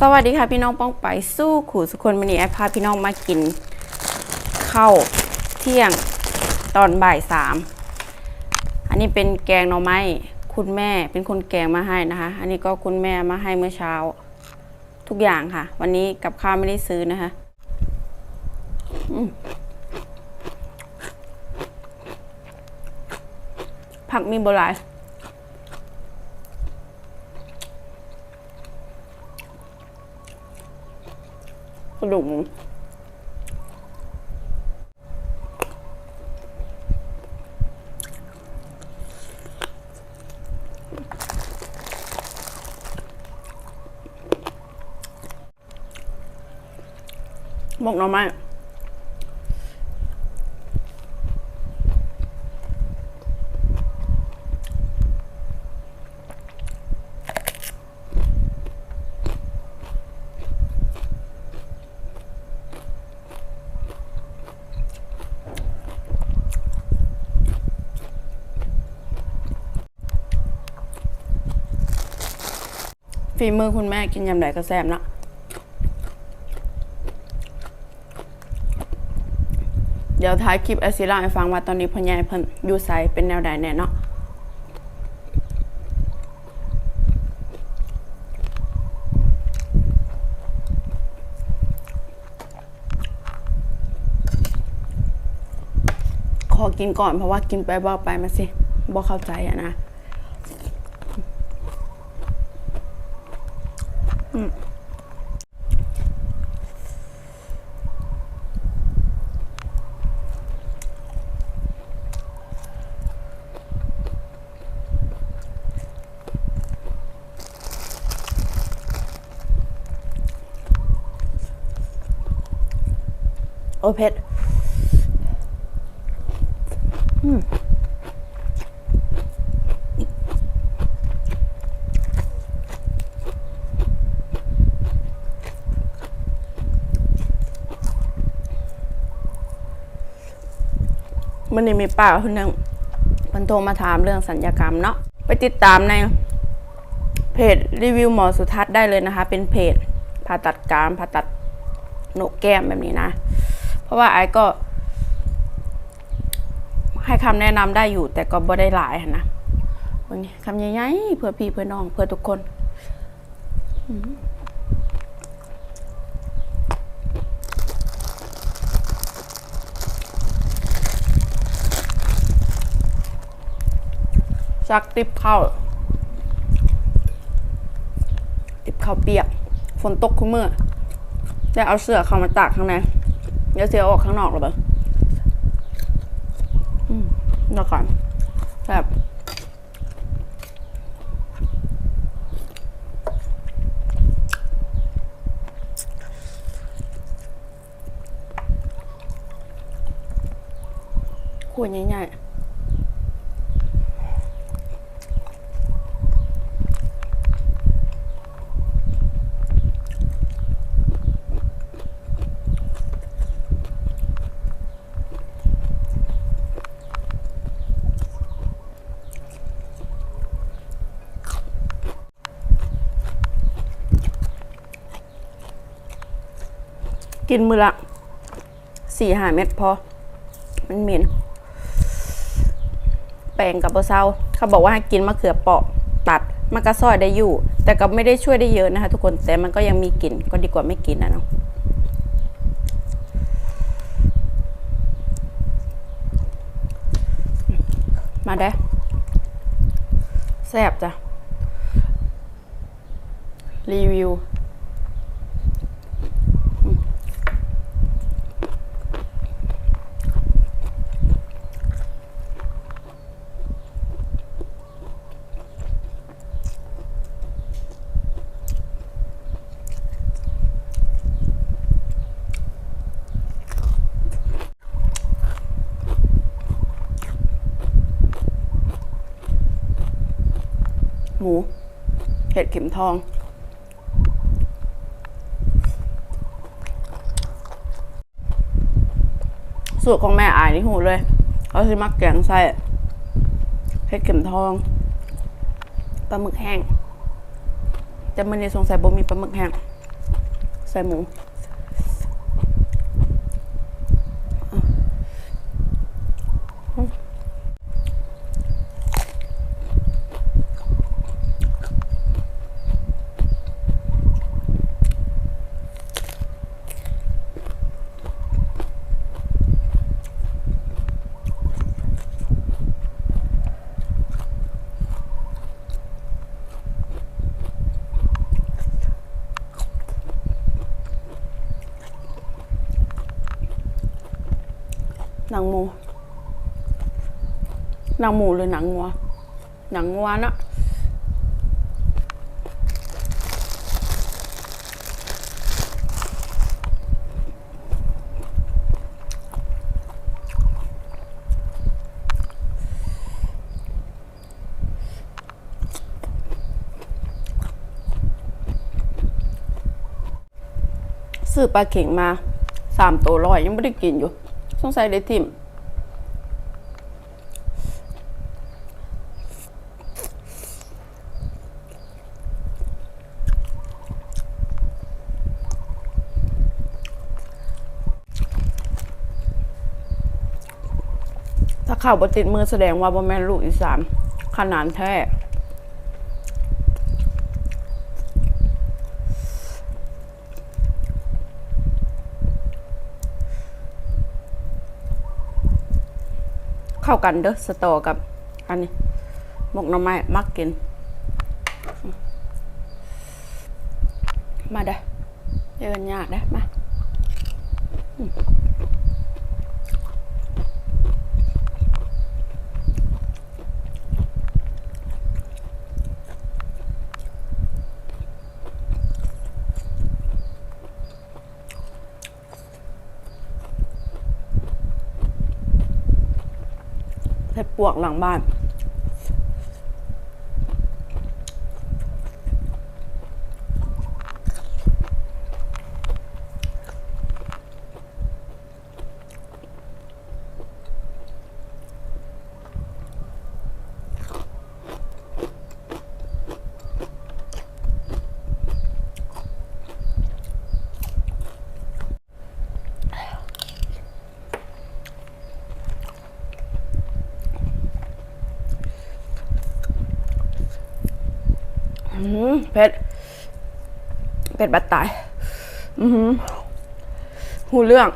สวัสดีค่ะพี่น้องป้องไปสู้ขู่สุคนวันนี้แอปพาพี่น้องมากินข้าวเที่ยงตอนบ่ายสามอันนี้เป็นแกงหน่อไม้คุณแม่เป็นคนแกงมาให้นะคะ อันนี้ก็คุณแม่มาให้เมื่อเช้า ทุกอย่างค่ะ วันนี้กับข้าวไม่ได้ซื้อนะคะผักมีโบราณ กระดูกหมูหมกหน่อไม้ ฝีมือคุณแม่กินยำไหนก็แซ่บนะเดี๋ยวท้ายคลิปแอซิล่าให้ฟังว่าตอนนี้พ่อใหญ่เพิ่นอยู่ไซเป็นแนวใดแน่เนาะขอกินก่อนเพราะว่ากินไปบอกไปมาสิบอกเข้าใจอะนะอืม โอเผ็ดมั นี่มีป้าคนนึงมันโทรมาถามเรื่องสัญญกรรมเนาะไปติดตามในเพจรีวิวหมอสุทัศน์ได้เลยนะคะ เป็นเพจผ่าตัดกรามผ่าตัดโหนกแก้มแบบนี้นะ เพราะว่าไอ้ก็ ให้คำแนะนำได้อยู่ แต่ก็บ่ได้หลายนนะวันนี้คำใหญ่ๆเพื่อพี่เพื่อน้องเพื่อทุกคน อื ซักติบข้าวติบข้าวเปียก ฝนตกคุ้มเมื่อจะเอาเสื้อเข้ามาตากข้างในเดี๋ยวเสียออกข้างนอกหรือเปล่าเดี๋ยวก่อนแบบขวดใหญ่ๆ กินมือละสี่ห้าเม็ดพอ มันเหม็นแปลงกับบะเซาเขาบอกว่าให้กินมะเขือเปราะตัดมันก็ซอยได้อยู่ แต่ก็ไม่ได้ช่วยได้เยอะนะคะ ทุกคนแต่มันก็ยังมีกลิ่นก็ดีกว่าไม่กินนะเนาะมาได้แซ่บจ้ะ รีวิว หมู เห็ดเข็มทอง สูตรของแม่อายนี่หูเลยเขาใช้มักแกงไส้เห็ดเข็มทองปลาหมึกแห้งแต่มันในสงสัยบ่มีปลาหมึกแห้งใส่หมู หนังหมู หนังหมูหรือหนังงัว หนังงัวนะซื้อปลาเข่งมาสามตัวร้อยยังไม่ได้กินอยู่ สงสัยได้ทิมถ้าข่าวบติดมือแสดงว่าบ่แม่นลูกอีสานขนาดแท้ เข้ากันเด้อสตอกับอันนี้หมกหน่อไม้มักกิน มาเด้อเดินยากเด้อมา ปวกหลังบ้าน เผ็ดเผ็ดบัดตาย อือหือหูเรื่อง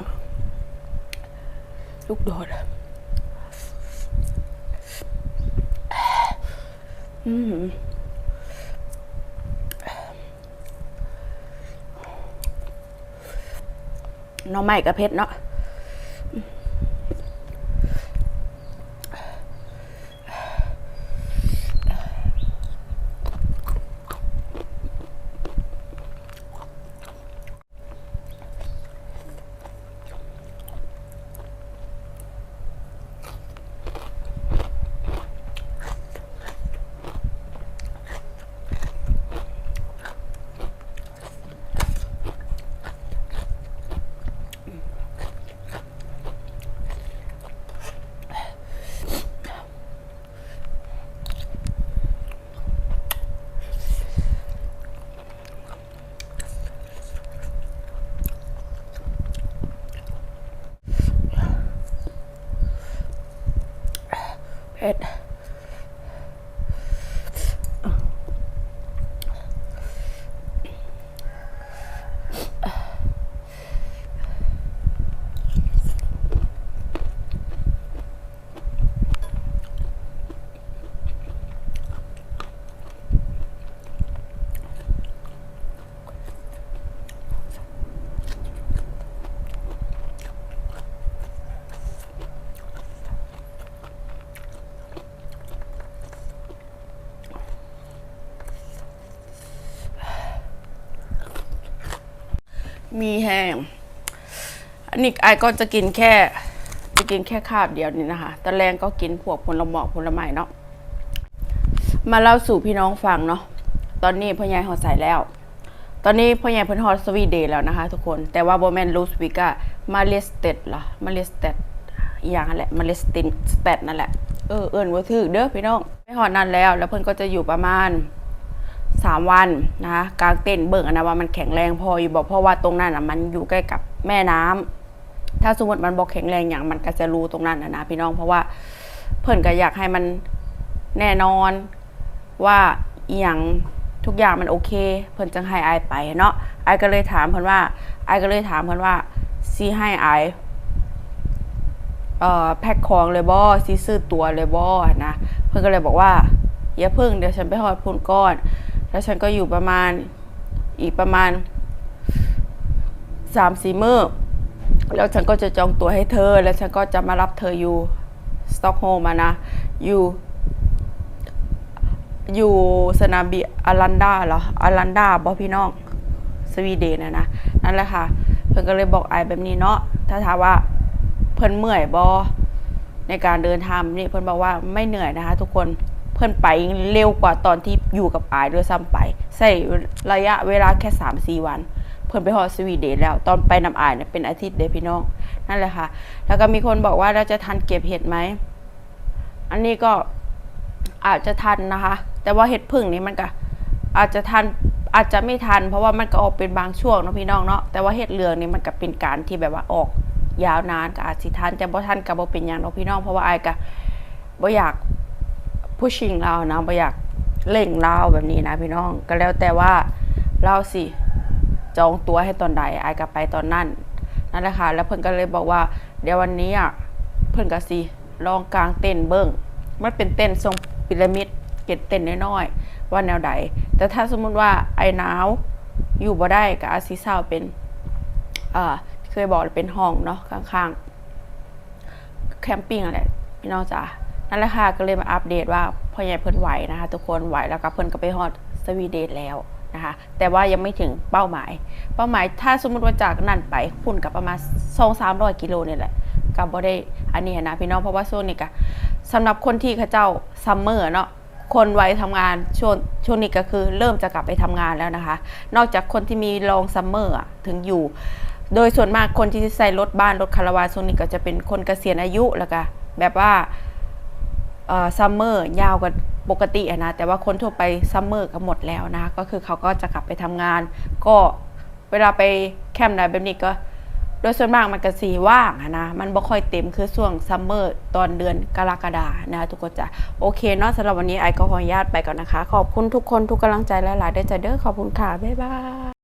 ลูกโดดอือหือน้องใหม่กับเพชรเนาะ เมีแห้งอันนี้ไอก็จะกินแค่ จะกินแค่คาบเดียวนี่นะคะตอนแรงก็กินพวกผลหมอกผลไม้เนาะมาเล่าสู่พี่น้องฟังเนาะตอนนี้พ่อใหญ่หอดใส่แล้ว ตอนนี้พ่อใหญ่เพิ่นฮอตสวีเดย์แล้วนะคะ ทุกคนแต่ว่าโบแมนลูสวิกามาเลสเตดล่ะมาเลสเตดอย่างนั่นแหละมาเลสตินสเตดนั่นแหละเออเอิ้นว่าถือเด้อพี่น้องไม่ฮอดนั่นแล้ว แล้วเพิ่นก็จะอยู่ประมาณ สามวันนะคะกลางเต้นท์เบิ่งอะนะว่ามันแข็งแรงพออยู่บอกเพราะว่าตรงนั้นอะมันอยู่ใกล้กับแม่น้ำถ้าสมมติมันบอกแข็งแรงอย่างมันก็จะรู้ตรงนั้นนะนะพี่น้องเพราะว่าเพิ่นก็อยากให้มันแน่นอนว่าอหย่างทุกอย่างมันโอเค เพิ่นจังให้อายไปเนาะอายก็เลยถามเพิ่นว่าอายก็เลยถามเพิ่นว่าซีให้อายเอ่อแพ็คของเลยบอซีซื้อตัวเลยบอนะเพื่นก็เลยบอกว่าอย่าเพิ่งเดี๋ยวฉันไปหอดพุ่นก้อน แล้วฉันก็อยู่ประมาณอีกประมาณสามสี่มื้อแล้วฉันก็จะจองตั๋วให้เธอ แล้วฉันก็จะมารับเธออยู่สต็อกโฮล์มนะ อยู่ อยู่สนามบินอารันดาเหรออารันดาบอพี่น้อง สวีเดนนะนะ นั่นแหละค่ะ เพิ่นก็เลยบอกไอแบบนี้เนาะ ถ้าถามว่าเพิ่นเมื่อยบอในการเดินทางนี่เพิ่นบอกว่าไม่เหนื่อยนะคะทุกคน พิ่นไปเร็วกว่าตอนที่อยู่กับอายด้วยซ้ำไปใช้ระยะเวลาแค่สามสี่วัน เพิ่นไปฮอดสวีเดนแล้ว ตอนไปนำอายเนี่ยเป็นอาทิตย์เด้พี่น้องนั่นแหละค่ะ แล้วก็มีคนบอกว่าเราจะทันเก็บเห็ดไหมอันนี้ก็อาจจะทันนะคะ แต่ว่าเห็ดพึ่งนี่มันก็อาจจะทันอาจจะไม่ทัน เพราะว่ามันก็ออกเป็นบางช่วงเนาะพี่น้องเนาะแต่ว่าเห็ดเหลืองนี่มันก็เป็นการที่แบบว่าออกยาวนานก็อาจสิทันแต่บ่ทันก็บ่เป็นหยังเนาะพี่น้องเพราะว่าอายก็บ่อยาก pushing เรานะบ่อยากเร่งเราแบบนี้นะพี่น้อง ก็แล้วแต่ว่าเราสิจองตัวให้ตอนใดอายก็ไปตอนนั้นนั่นแหละค่ะ แล้วเพิ่นก็เลยบอกว่า เดี๋ยววันนี้อะเพิ่นก็สิลองกลางเต้นเบิ่งมันเป็นเต้นทรงพีระมิดเก็ดเต้นน้อยๆว่าแนวใด แต่ถ้าสมมุติว่าไอ้หนาวอยู่บ่ได้ก็อาจสิเศร้าเป็นอ่าเคยบอกเป็นห้องเนาะข้างๆ แคมปิ้งอะไรพี่น้องจ๋า นั่นแหละค่ะก็เลยมาอัปเดตว่าพ่อใหญ่เพิ่นไหวนะคะ ทุกคนไหวแล้วก็เพิ่นก็ไปฮอดสวีเดนแล้วนะคะแต่ว่ายังไม่ถึงเป้าหมาย เป้าหมายถ้าสมมติว่าจากนั่นไปพุ่นกับประมาณสองสามร้อยกิโลเนี่ยแหละกับบ่ได้อันนี้นะพี่น้องเพราะว่าช่วงนี้ก็สำหรับคนที่เขาเจ้าซัมเมอร์เนาะคนไว้ทำงานช่วงช่วงนี้ก็คือเริ่มจะกลับไปทำงานแล้วนะคะ นอกจากคนที่มีลองซัมเมอร์ถึงอยู่ โดยส่วนมากคนที่ใส่รถบ้านรถคาราวานช่วงนี้ก็จะเป็นคนเกษียณอายุแล้วก็แบบว่า ซัมเมอร์ยาวกว่าปกตินะแต่ว่าคนทั่วไปซัมเมอร์ก็หมดแล้วนะก็คือเขาก็จะกลับไปทำงาน ก็เวลาไปแคมป์ไหนแบบนี้ก็ โดยส่วนมากมันก็สีว่างนะมันบ่ค่อยเต็มคือช่วงซัมเมอร์ตอนเดือนกรกฎานะทุกคนจ้ะโอเคเนาะสำหรับวันนี้ไอก็ขออนุญาตไปก่อนนะคะ ขอบคุณทุกคนทุกกำลังใจหลายๆได้อจ้ะเด้อขอบคุณค่ะบ๊ายบาย